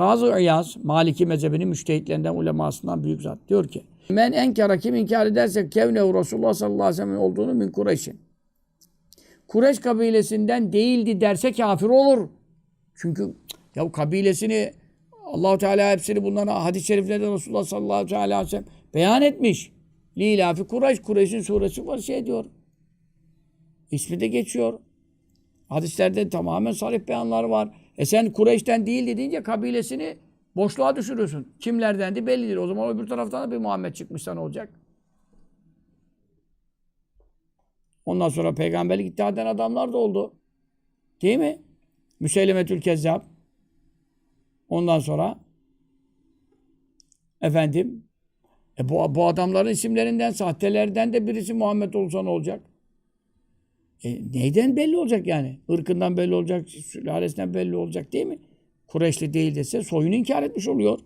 Kazı İyaz, Maliki mezhebinin müştehitlerinden, ulemasından büyük zat. Diyor ki, Men enkara kim inkar ederse kevnehu Resulullah sallallahu aleyhi ve sellem olduğunu min Kureyş'in. Kureyş kabilesinden değildi derse kafir olur. Çünkü ya kabilesini Allahu Teala hepsini bunlara hadis-i şeriflerde Resulullah sallallahu aleyhi ve sellem beyan etmiş. Lilafi Kureyş, Kureyş'in suresi var şey diyor. İsmi de geçiyor. Hadislerde tamamen sarih beyanlar var. E sen Kureyş'ten değildi deyince kabilesini boşluğa düşürüyorsun. Kimlerdendi bellidir. O zaman öbür taraftan da bir Muhammed çıkmışsa ne olacak? Ondan sonra peygamberlik iddia eden adamlar da oldu. Değil mi? Müseylemetül Kezzab. Ondan sonra efendim e bu, bu adamların isimlerinden, sahtelerden de birisi Muhammed olsa ne olacak? E, neyden belli olacak yani? Irkından belli olacak, sülalesinden belli olacak değil mi? Kureyşli değil dese soyunu inkar etmiş oluyor.